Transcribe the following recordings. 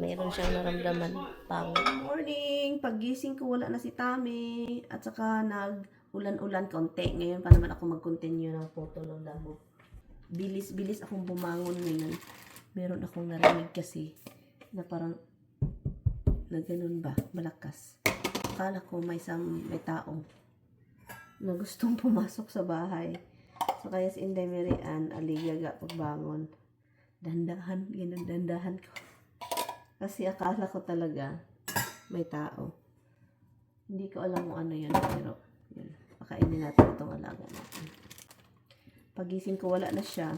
Mayroon siyang naramdaman pang morning. Paggising ko wala na si Tami at saka nag ulan-ulan konti. Ngayon pa naman ako mag-continue ng photo ng damo. Bilis-bilis akong bumangon ngayon. Meron akong narinig kasi na parang na ganun ba, malakas. Akala ko may isang may taong na gustong pumasok sa bahay. So kaya si Ann, aligaga pagbangon. Dandahan, ganun, dandahan ko. Kasi akala ko talaga may tao. Hindi ko alam kung ano yun, pero yun, pakainin natin itong alaga natin. Pagising ko, wala na siya.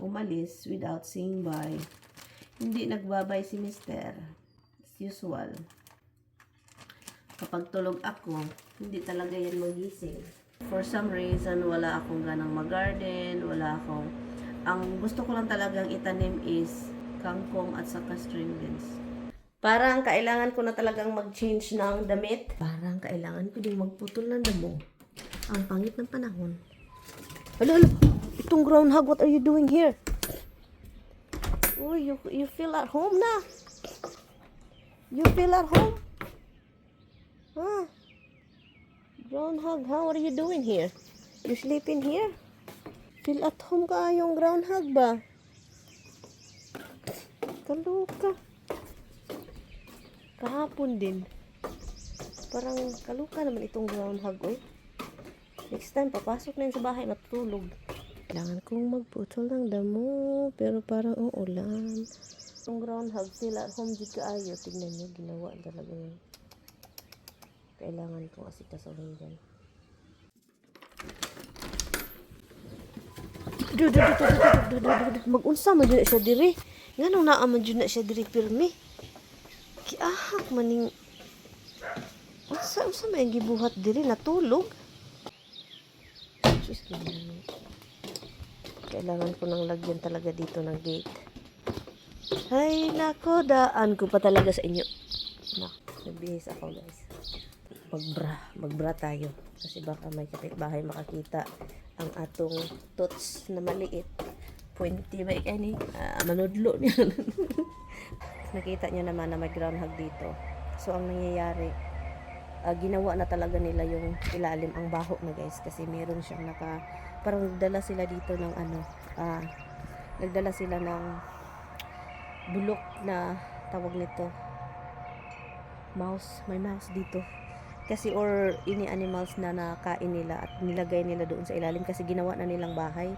Umalis without saying bye. Hindi nagbabay si Mister. As usual. Kapag tulog ako, hindi talaga yan magising. For some reason, wala akong ganang mag-garden, wala akong... Ang gusto ko lang talagang itanim is kangkong at saka string beans. Parang kailangan ko na talagang mag-change ng damit. Parang kailangan ko din magputol ng damo. Ang pangit ng panahon. Alo, alo. Itong groundhog, what are you doing here? Oh, you, you feel at home na. You feel at home? Huh? Groundhog, how are you doing here? You sleeping here? Feel at home ka yung groundhog ba? Kaluka. Kahapon din. Parang kaluka naman itong groundhog, oy. Next time, papasok na yun sa bahay, matulog. Kailangan kong magputol ng damo, pero parang uulan. Itong groundhog, sila at home jud kaayo. Tignan nyo, ginawa talaga yun. Kailangan kong asikasuhin dyan. Mag-unsa man dyan siya diri. Nga nung naaman dyan na siya diri pirmi. Kiahak maning... Unsa, unsa may gibuhat diri? Natulog? Diyos. Kailangan ko nang lagyan talaga dito ng gate. Ay, nako, daan ko pa talaga sa inyo. Nak, nagbihis ako guys. Magbra, magbra tayo. Kasi baka may kapitbahay makakita ang atong tots na maliit. Puwente ba ikay ni? Ah, manudlo niya. Nakita niyo naman na may groundhog dito. So, ang nangyayari, ah, ginawa na talaga nila yung ilalim ang baho na guys kasi meron siyang naka parang nagdala sila dito ng ano ah nagdala sila ng bulok na tawag nito mouse may mouse dito kasi or ini animals na nakain nila at nilagay nila doon sa ilalim kasi ginawa na nilang bahay.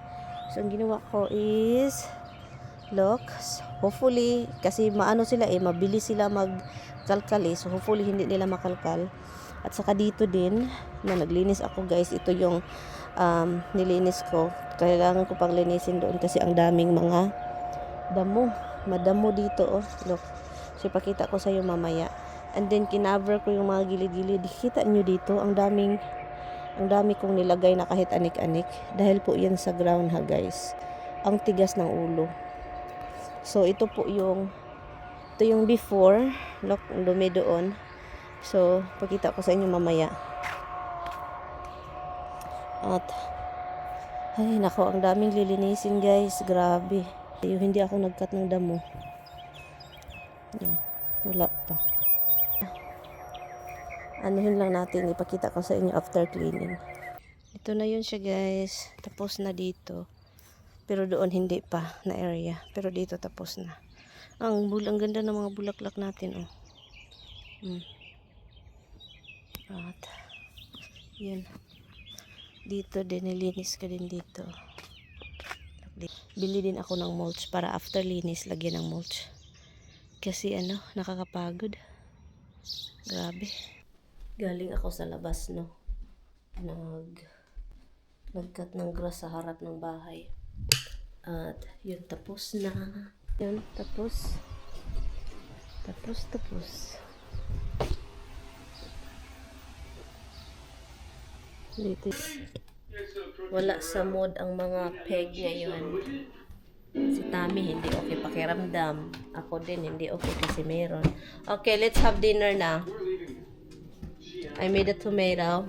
So ang ginawa ko is look hopefully kasi maano sila eh mabilis sila magkalkal eh. So hopefully hindi nila makalkal. At saka dito din na naglinis ako guys ito yung um, nilinis ko. Kailangan ko pang linisin doon kasi ang daming mga damo. Madamo dito oh. Look. So ipakita ko sa iyo mamaya and then kinaver ko yung mga gilid-gilid. Kita nyo dito ang daming ang dami kong nilagay na kahit anik-anik. Dahil po yan sa ground ha guys. Ang tigas ng ulo. So ito po yung ito yung before. Look dumi doon. So pakita ko sa inyo mamaya. At ay nako ang daming lilinisin guys. Grabe. Yung hindi ako nagkat ng damo. Yan, wala pa anuhin lang natin ipakita ko sa inyo after cleaning. Ito na yun siya guys. Tapos na dito. Pero doon hindi pa na area. Pero dito tapos na. Ang bul ang ganda ng mga bulaklak natin oh. Hmm. at yun. Dito din nilinis ka din dito. Bili din ako ng mulch para after linis lagyan ng mulch. Kasi ano nakakapagod. Grabe galing ako sa labas no? Nag nagkat ng grass sa harap ng bahay. At yun tapos na. Yun tapos. Tapos tapos. Dito. Wala sa mood ang mga peg ngayon. Si Tami hindi okay pakiramdam. Ako din hindi okay kasi meron. Okay let's have dinner na I made a tomato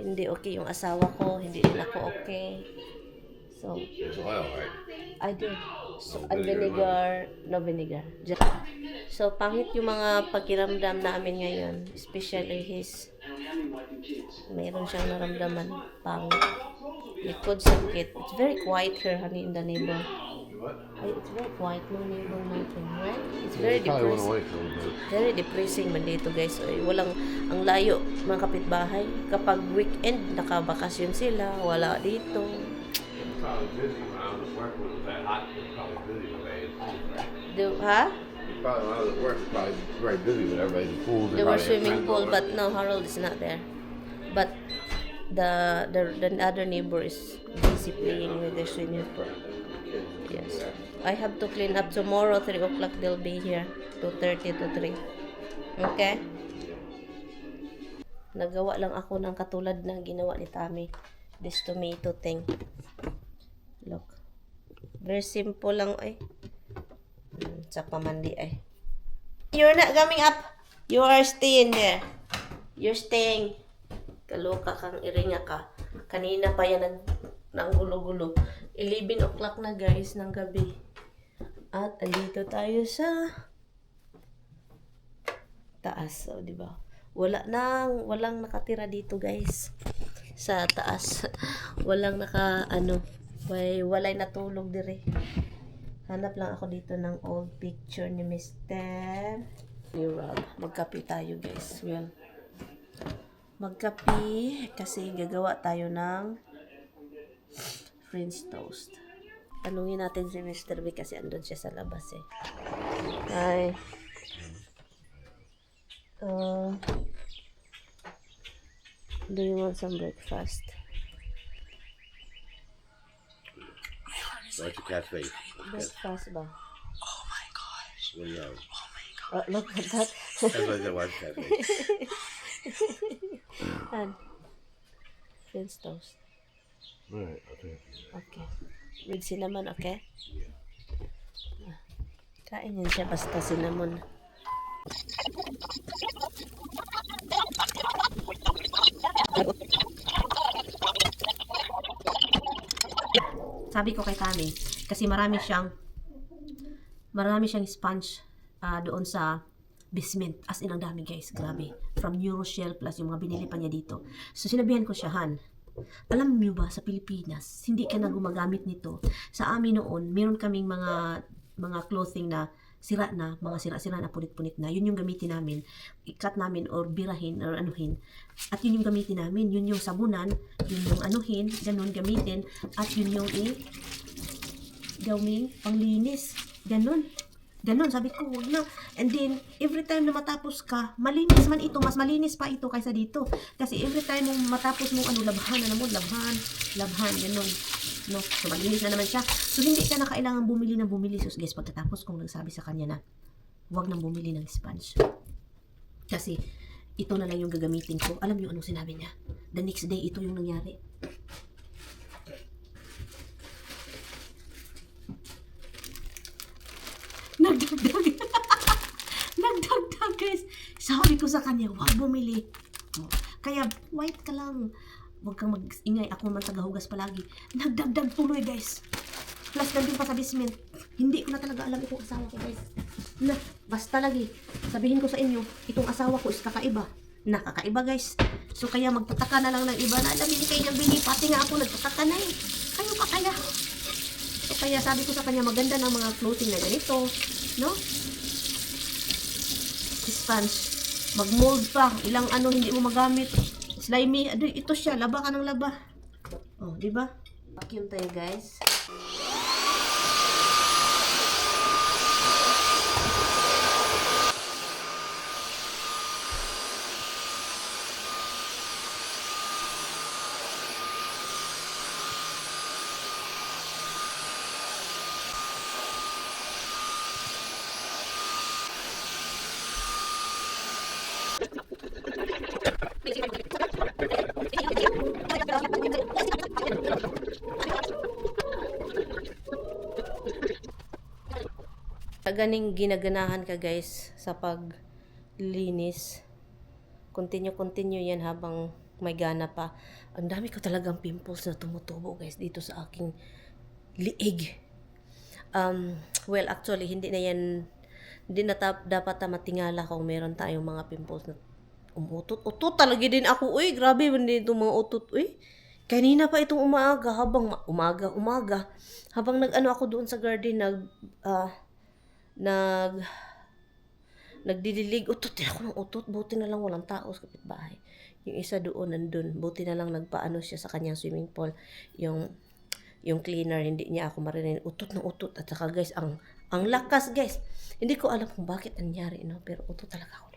hindi okay yung asawa ko hindi din ako okay so There's oil, right? I did So, and vinegar, no vinegar. Just, so, pangit yung mga pakiramdam namin ngayon. Especially his, mayroon siyang naramdaman. Pangit. Likod sakit. It's very quiet here, honey, in the neighbor. Ay, it's very quiet, no neighbor natin, right? It's very Probably went depressing. Very depressing man dito guys. Ay, walang, ang layo mga kapitbahay. Kapag weekend, nakabakasyon sila, wala dito. Do, ha? Probably when I was at work, probably very busy with everybody in the pools. There were swimming pool, but no, Harold is not there. But the the, the other neighbor is busy playing with the swimming pool. Yes. I have to clean up tomorrow, 3 o'clock they'll be here. 2.30 to 3. Okay? Nagawa lang ako ng katulad ng ginawa ni Tami. This tomato thing. Look. Very simple lang. Hmm, sa pamandi ay. You're not coming up. You are staying there. You're staying. Kaloka kang iringa ka. Kanina pa yan nag, nang gulo-gulo. 11 o'clock na guys ng gabi. At andito tayo sa taas. So, di ba? Wala nang, walang nakatira dito guys. Sa taas. walang naka, ano, may, walay natulog dire. Hanap lang ako dito ng old picture ni Mr. Ni Rob. Magkape tayo guys. Well, magkape kasi gagawa tayo ng French toast. Tanungin natin si Mr. B kasi andun siya sa labas eh. Hi. Uh, do you want some breakfast? That's your cat's face. Breakfast ba? What do you have? Oh, look at that. That's what I said, what's cat's? And French toast. Alright, okay. Okay. With cinnamon, okay? Ah. Kain yan siya basta cinnamon. Sabi ko kay Tami, kasi marami siyang marami siyang sponge ah, doon sa basement. As in, ang dami guys. Grabe. From Euroshell plus yung mga binili pa niya dito. So, sinabihan ko siya, Han, alam niyo ba sa Pilipinas, hindi ka na gumagamit nito. Sa amin noon, meron kaming mga mga clothing na sira na, mga sira-sira na punit-punit na. Yun yung gamitin namin. I-cut namin or birahin or anuhin. At yun yung gamitin namin. Yun yung sabunan, yun yung anuhin, ganun gamitin. At yun yung i gawing panglinis. Ganun. Ganun, sabi ko, huwag na. And then, every time na matapos ka, malinis man ito, mas malinis pa ito kaysa dito. Kasi every time mo matapos mo, ano, labhan, ano mo, labhan, labhan, ganun. No? So, malinis na naman siya. So, hindi ka na kailangan bumili ng bumili. So, guys, pagkatapos kong nagsabi sa kanya na, huwag nang bumili ng sponge. Kasi, ito na lang yung gagamitin ko. Alam niyo anong sinabi niya? The next day, ito yung nangyari. Nagdagdag. Nagdagdag, guys. Sabi ko sa kanya, huwag bumili. Oh, Kaya, white ka lang. Huwag kang mag-ingay. Ako man tagahugas palagi. Nagdagdag tuloy, guys. Plus, nandun pa sa basement. Hindi ko na talaga alam itong asawa ko, guys. Na, basta lagi. Sabihin ko sa inyo, itong asawa ko is kakaiba. Nakakaiba, guys. So, kaya magtataka na lang ng iba na, alam, hindi kayo niyang bini. Pati nga ako, nagtataka na eh. Kayo pa kaya? So, kaya sabi ko sa kanya, maganda ng mga clothing na ganito. No? Sponge. Mag-mold pa. Ilang ano hindi mo magamit. Slimy. Ito siya. Laba ka ng laba. Oh, di ba? Vacuum tayo, guys. Ganing ginaganahan ka guys sa paglinis. Continue, continue yan habang may gana pa. Ang dami ko talagang pimples na tumutubo guys dito sa aking liig. Um, well, actually, hindi na yan, hindi na tap, dapat na matingala kung meron tayong mga pimples na umutot. Utot talaga din ako. Uy, grabe man din itong mga utot. Uy, kanina pa itong umaga, habang ma- umaga, umaga, habang nag-ano ako doon sa garden, nag, ah, nag, nagdidilig. Utot din ako ng utot. Buti na lang walang tao sa kapitbahay. Yung isa doon, nandun. Buti na lang nagpaano siya sa kanyang swimming pool. Yung, yung cleaner, hindi niya ako marinig. Utot ng utot. At saka guys, ang, ang lakas guys. Hindi ko alam kung bakit nangyari, no? Pero utot talaga ako